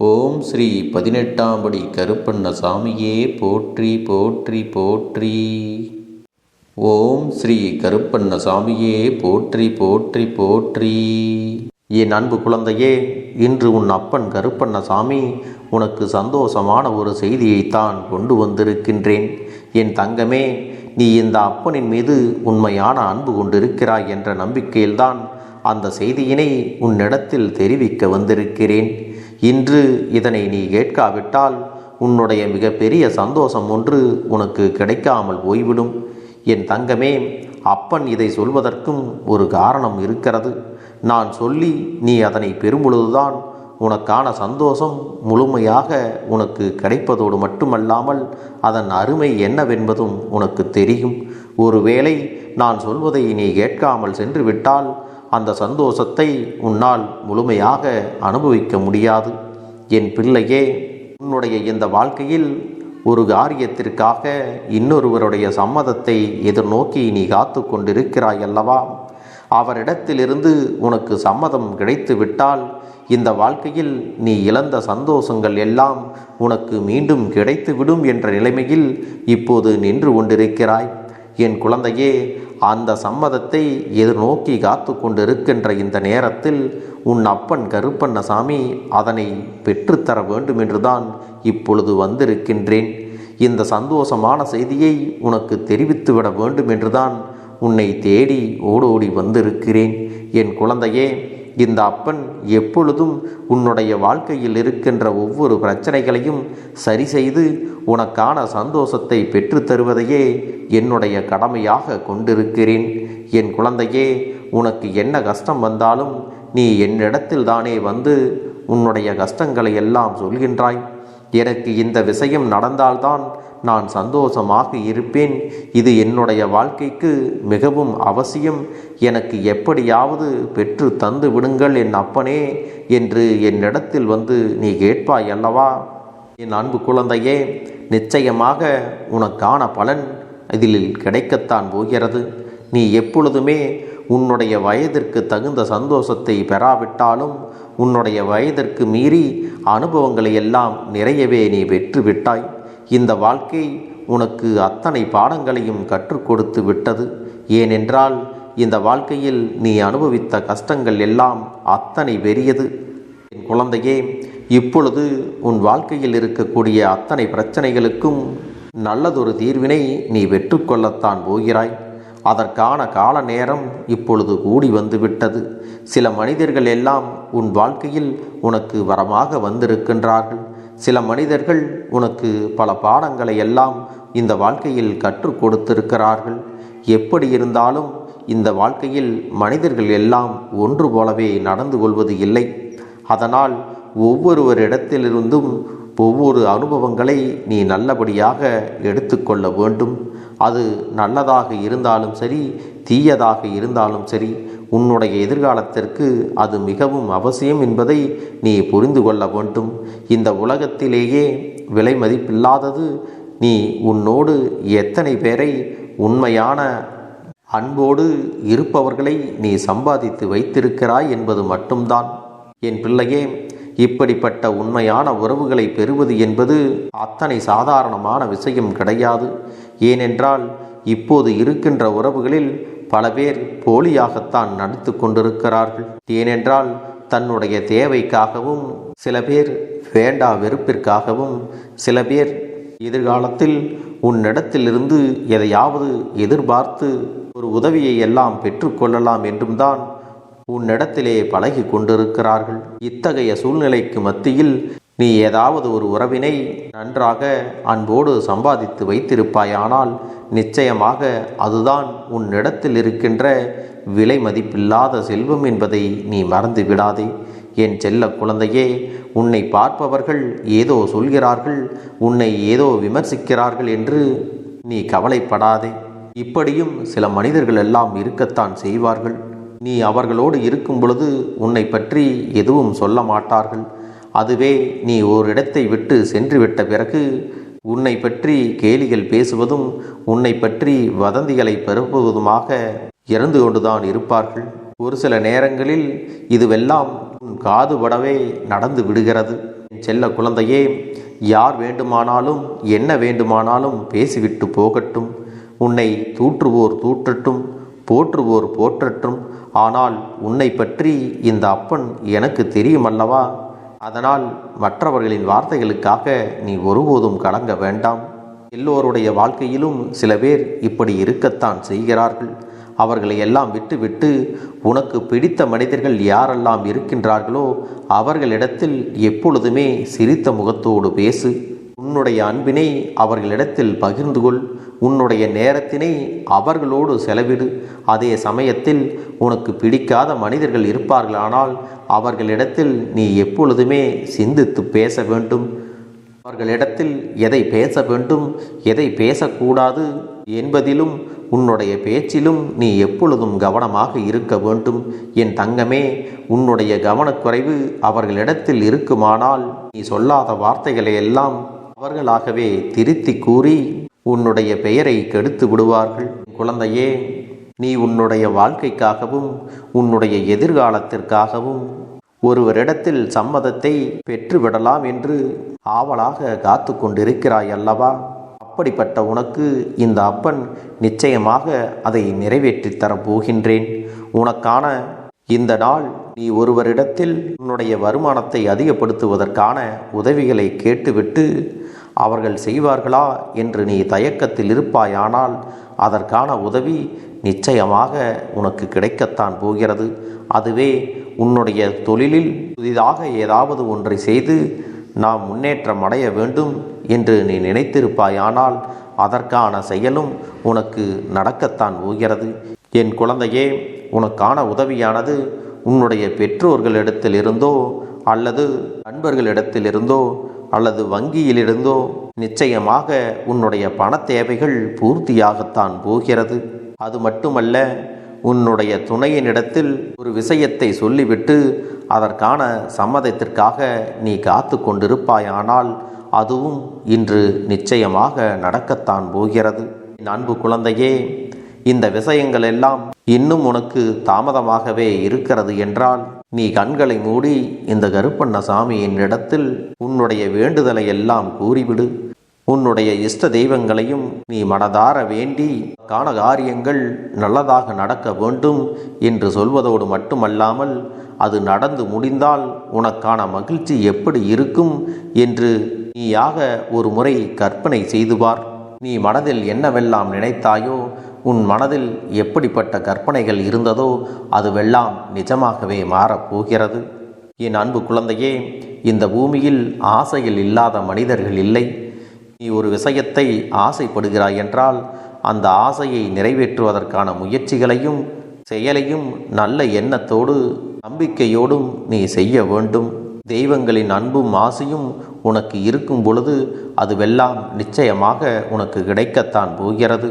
ஓம் ஸ்ரீ பதினெட்டாம் படி கருப்பண்ண சாமியே போற்றி போற்றி போற்றி. ஓம் ஸ்ரீ கருப்பண்ண சாமியே போற்றி போற்றி போற்றி. என் அன்பு குழந்தையே இன்று உன் அப்பன் கருப்பண்ண சாமி உனக்கு சந்தோஷமான ஒரு செய்தியைத்தான் கொண்டு வந்திருக்கின்றேன். என் தங்கமே நீ இந்த அப்பனின் மீது உண்மையான அன்பு கொண்டிருக்கிறாய் என்ற நம்பிக்கையில்தான் அந்த செய்தியினை உன்னிடத்தில் தெரிவிக்க வந்திருக்கிறேன். இன்று இதனை நீ கேட்காவிட்டால் உன்னுடைய மிகப்பெரிய சந்தோஷம் ஒன்று உனக்கு கிடைக்காமல் போய்விடும். என் தங்கமே அப்பன் இதை சொல்வதற்கும் ஒரு காரணம் இருக்கிறது. நான் சொல்லி நீ அதனை பெறும்பொழுதுதான் உனக்கான சந்தோஷம் முழுமையாக உனக்கு கிடைப்பதோடு மட்டுமல்லாமல் அதன் அருமை என்னவென்பதும் உனக்கு தெரியும். ஒருவேளை நான் சொல்வதை நீ கேட்காமல் சென்று விட்டால் அந்த சந்தோஷத்தை உன்னால் முழுமையாக அனுபவிக்க முடியாது. என் பிள்ளையே உன்னுடைய இந்த வாழ்க்கையில் ஒரு காரியத்திற்காக இன்னொருவருடைய சம்மதத்தை எதிர்நோக்கி நீ காத்து கொண்டிருக்கிறாய் அல்லவா? அவரிடத்திலிருந்து உனக்கு சம்மதம் கிடைத்து விட்டால் இந்த வாழ்க்கையில் நீ இழந்த சந்தோஷங்கள் எல்லாம் உனக்கு மீண்டும் கிடைத்துவிடும் என்ற நிலைமையில் இப்போது நின்று கொண்டிருக்கிறாய். என் குழந்தையே அந்த சம்மதத்தை எதிர்நோக்கி காத்து கொண்டிருக்கின்ற இந்த நேரத்தில் உன் அப்பன் கருப்பண்ணசாமி அதனை பெற்றுத்தர வேண்டும் என்றுதான் இப்பொழுது வந்திருக்கின்றேன். இந்த சந்தோஷமான செய்தியை உனக்கு தெரிவித்துவிட வேண்டும் என்றுதான் உன்னை தேடி ஓடோடி வந்திருக்கிறேன். என் குழந்தையே இந்த அப்பன் எப்பொழுதும் உன்னுடைய வாழ்க்கையில் இருக்கின்ற ஒவ்வொரு பிரச்சனைகளையும் சரி செய்து உனக்கான சந்தோஷத்தை பெற்றுத்தருவதையே என்னுடைய கடமையாக கொண்டிருக்கிறேன். என் குழந்தையே உனக்கு என்ன கஷ்டம் வந்தாலும் நீ என்னிடத்தில் தானே வந்து உன்னுடைய கஷ்டங்களை எல்லாம் சொல்கின்றாய். எனக்கு இந்த விஷயம் நடந்தால்தான் நான் சந்தோஷமாக இருப்பேன். இது என்னுடைய வாழ்க்கைக்கு மிகவும் அவசியம். எனக்கு எப்படியாவது பெற்று தந்து விடுங்கள் என் அப்பனே என்று என்னிடத்தில் வந்து நீ கேட்பாய் அல்லவா? என் அன்பு குழந்தையே நிச்சயமாக உனக்கான பலன் இதில் கிடைக்கத்தான் போகிறது. நீ எப்பொழுதுமே உன்னுடைய வயதிற்கு தகுந்த சந்தோஷத்தை பெறாவிட்டாலும் உன்னுடைய வயதிற்கு மீறி அனுபவங்களை எல்லாம் நிறையவே நீ பெற்று விட்டாய். இந்த வாழ்க்கை உனக்கு அத்தனை பாடங்களையும் கற்றுக் கொடுத்து விட்டது. ஏனென்றால் இந்த வாழ்க்கையில் நீ அனுபவித்த கஷ்டங்கள் எல்லாம் அத்தனை பெரியது. என் குழந்தையே இப்பொழுது உன் வாழ்க்கையில் இருக்கக்கூடிய அத்தனை பிரச்சனைகளுக்கும் நல்லதொரு தீர்வினை நீ வெற்றுக்கொள்ளத்தான் போகிறாய். அதற்கான கால நேரம் இப்பொழுது கூடி வந்துவிட்டது. சில மனிதர்கள் எல்லாம் உன் வாழ்க்கையில் உனக்கு வரமாக வந்திருக்கின்றார்கள். சில மனிதர்கள் உனக்கு பல பாடங்களை எல்லாம் இந்த வாழ்க்கையில் கற்றுக் கொடுத்திருக்கிறார்கள். எப்படி இருந்தாலும் இந்த வாழ்க்கையில் மனிதர்கள் எல்லாம் ஒன்று போலவே நடந்து கொள்வது இல்லை. அதனால் ஒவ்வொருவரிடத்திலிருந்தும் ஒவ்வொரு அனுபவங்களை நீ நல்லபடியாக எடுத்துக்கொள்ள வேண்டும். அது நல்லதாக இருந்தாலும் சரி தீயதாக இருந்தாலும் சரி உன்னுடைய எதிர்காலத்திற்கு அது மிகவும் அவசியம் என்பதை நீ புரிந்து கொள்ள வேண்டும். இந்த உலகத்திலேயே விலை மதிப்பில்லாதது நீ உன்னோடு எத்தனை பேரை உண்மையான அன்போடு இருப்பவர்களை நீ சம்பாதித்து வைத்திருக்கிறாய் என்பது மட்டும்தான். என் பிள்ளையே இப்படிப்பட்ட உண்மையான உறவுகளை பெறுவது என்பது அத்தனை சாதாரணமான விஷயம் கிடையாது. ஏனென்றால் இப்போது இருக்கின்ற உறவுகளில் பல பேர் போலியாகத்தான் நடித்து கொண்டிருக்கிறார்கள். ஏனென்றால் தன்னுடைய தேவைக்காகவும் சில பேர் வேண்டா வெறுப்பிற்காகவும் சில பேர் எதிர்காலத்தில் உன்னிடத்திலிருந்து எதையாவது எதிர்பார்த்து ஒரு உதவியை எல்லாம் பெற்றுக்கொள்ளலாம் என்றும் தான் உன்னிடத்திலே பழகி கொண்டிருக்கிறார்கள். இத்தகைய சூழ்நிலைக்கு மத்தியில் நீ ஏதாவது ஒரு உறவினை நன்றாக அன்போடு சம்பாதித்து வைத்திருப்பாயானால் நிச்சயமாக அதுதான் உன்னிடத்தில் இருக்கின்ற விலை மதிப்பில்லாத செல்வம் என்பதை நீ மறந்து விடாதே. என் செல்ல குழந்தையே உன்னை பார்ப்பவர்கள் ஏதோ சொல்கிறார்கள் உன்னை ஏதோ விமர்சிக்கிறார்கள் என்று நீ கவலைப்படாதே. இப்படியும் சில மனிதர்கள் எல்லாம் இருக்கத்தான் செய்வார்கள். நீ அவர்களோடு இருக்கும் பொழுது உன்னை பற்றி எதுவும் சொல்ல மாட்டார்கள். அதுவே நீ ஓரிடத்தை விட்டு சென்றுவிட்ட பிறகு உன்னை பற்றி கேலிகள் பேசுவதும் உன்னை பற்றி வதந்திகளை பரப்புவதுமாக இறந்து கொண்டுதான் இருப்பார்கள். ஒரு சில நேரங்களில் இதுவெல்லாம் உன் காதுபடவே நடந்து விடுகிறது. செல்ல குழந்தையே யார் வேண்டுமானாலும் என்ன வேண்டுமானாலும் பேசிவிட்டு போகட்டும். உன்னை தூற்றுவோர் தூற்றட்டும் போற்றுவோர் போற்றட்டும். ஆனால் உன்னை பற்றி இந்த அப்பன் எனக்கு தெரியுமல்லவா? அதனால் மற்றவர்களின் வார்த்தைகளுக்காக நீ ஒருபோதும் கலங்க வேண்டாம். எல்லோருடைய வாழ்க்கையிலும் சில பேர் இப்படி இருக்கத்தான் செய்கிறார்கள். அவர்களை எல்லாம் விட்டுவிட்டு உனக்கு பிடித்த மனிதர்கள் யாரெல்லாம் இருக்கின்றார்களோ அவர்களிடத்தில் எப்பொழுதுமே சிரித்த முகத்தோடு பேசு. உன்னுடைய அன்பினை அவர்களிடத்தில் பகிர்ந்து கொள். உன்னுடைய நேரத்தினை அவர்களோடு செலவிடு. அதே சமயத்தில் உனக்கு பிடிக்காத மனிதர்கள் இருப்பார்களானால் அவர்களிடத்தில் நீ எப்பொழுதுமே சிந்தித்து பேச வேண்டும். அவர்களிடத்தில் எதை பேச வேண்டும் எதை பேசக்கூடாது என்பதிலும் உன்னுடைய பேச்சிலும் நீ எப்பொழுதும் கவனமாக இருக்க வேண்டும். என் தங்கமே உன்னுடைய கவனக்குறைவு அவர்களிடத்தில் இருக்குமானால் நீ சொல்லாத வார்த்தைகளை எல்லாம் அவர்களாகவே திருத்தி கூறி உன்னுடைய பெயரை கெடுத்து விடுவார்கள். குழந்தையே நீ உன்னுடைய வாழ்க்கைக்காகவும் உன்னுடைய எதிர்காலத்திற்காகவும் ஒருவரிடத்தில் சம்மதத்தை பெற்றுவிடலாம் என்று ஆவலாக காத்து கொண்டிருக்கிறாய் அல்லவா? அப்படிப்பட்ட உனக்கு இந்த அப்பன் நிச்சயமாக அதை நிறைவேற்றித் தரப் போகின்றேன். உனக்கான இந்த நாள் நீ ஒருவரிடத்தில் உன்னுடைய வருமானத்தை அதிகப்படுத்துவதற்கான உதவிகளை கேட்டுவிட்டு அவர்கள் செய்வார்களா என்று நீ தயக்கத்தில் இருப்பாயானால் அதற்கான உதவி நிச்சயமாக உனக்கு கிடைக்கத்தான் போகிறது. அதுவே உன்னுடைய தொழிலில் புதிதாக ஏதாவது ஒன்றை செய்து நாம் முன்னேற்றம் அடைய வேண்டும் என்று நீ நினைத்திருப்பாயானால் அதற்கான செயலும் உனக்கு நடக்கத்தான் போகிறது. என் குழந்தையே உனக்கான உதவியானது உன்னுடைய பெற்றோர்களிடத்திலிருந்தோ அல்லது நண்பர்களிடத்திலிருந்தோ அல்லது வங்கியிலிருந்தோ நிச்சயமாக உன்னுடைய பண தேவைகள் பூர்த்தியாகத்தான் போகிறது. அது மட்டுமல்ல உன்னுடைய துணையினிடத்தில் ஒரு விஷயத்தை சொல்லிவிட்டு அதற்கான சம்மதத்திற்காக நீ காத்து கொண்டிருப்பாயானால் அதுவும் இன்று நிச்சயமாக நடக்கத்தான் போகிறது. அன்பு குழந்தையே இந்த விஷயங்கள் எல்லாம் இன்னும் உனக்கு தாமதமாகவே இருக்கிறது என்றால் நீ கண்களை மூடி இந்த கருப்பண்ண சாமியின் இடத்தில் உன்னுடைய வேண்டுதலை எல்லாம் கூறிவிடு. உன்னுடைய இஷ்ட தெய்வங்களையும் நீ மனதார வேண்டி காண காரியங்கள் நல்லதாக நடக்க வேண்டும் என்று சொல்வதோடு மட்டுமல்லாமல் அது நடந்து முடிந்தால் உனக்கான மகிழ்ச்சி எப்படி இருக்கும் என்று நீயாக ஒரு முறை கற்பனை செய்து பார். நீ மனதில் என்னவெல்லாம் நினைத்தாயோ உன் மனதில் எப்படிப்பட்ட கற்பனைகள் இருந்ததோ அதுவெல்லாம் நிஜமாகவே மாறப்போகிறது. என் அன்பு குழந்தையே இந்த பூமியில் ஆசையில் இல்லாத மனிதர்கள் இல்லை. நீ ஒரு விஷயத்தை ஆசைப்படுகிறாய் என்றால் அந்த ஆசையை நிறைவேற்றுவதற்கான முயற்சிகளையும் செயலையும் நல்ல எண்ணத்தோடு நம்பிக்கையோடும் நீ செய்ய வேண்டும். தெய்வங்களின் அன்பும் ஆசையும் உனக்கு இருக்கும் பொழுது அதுவெல்லாம் நிச்சயமாக உனக்கு கிடைக்கத்தான் போகிறது.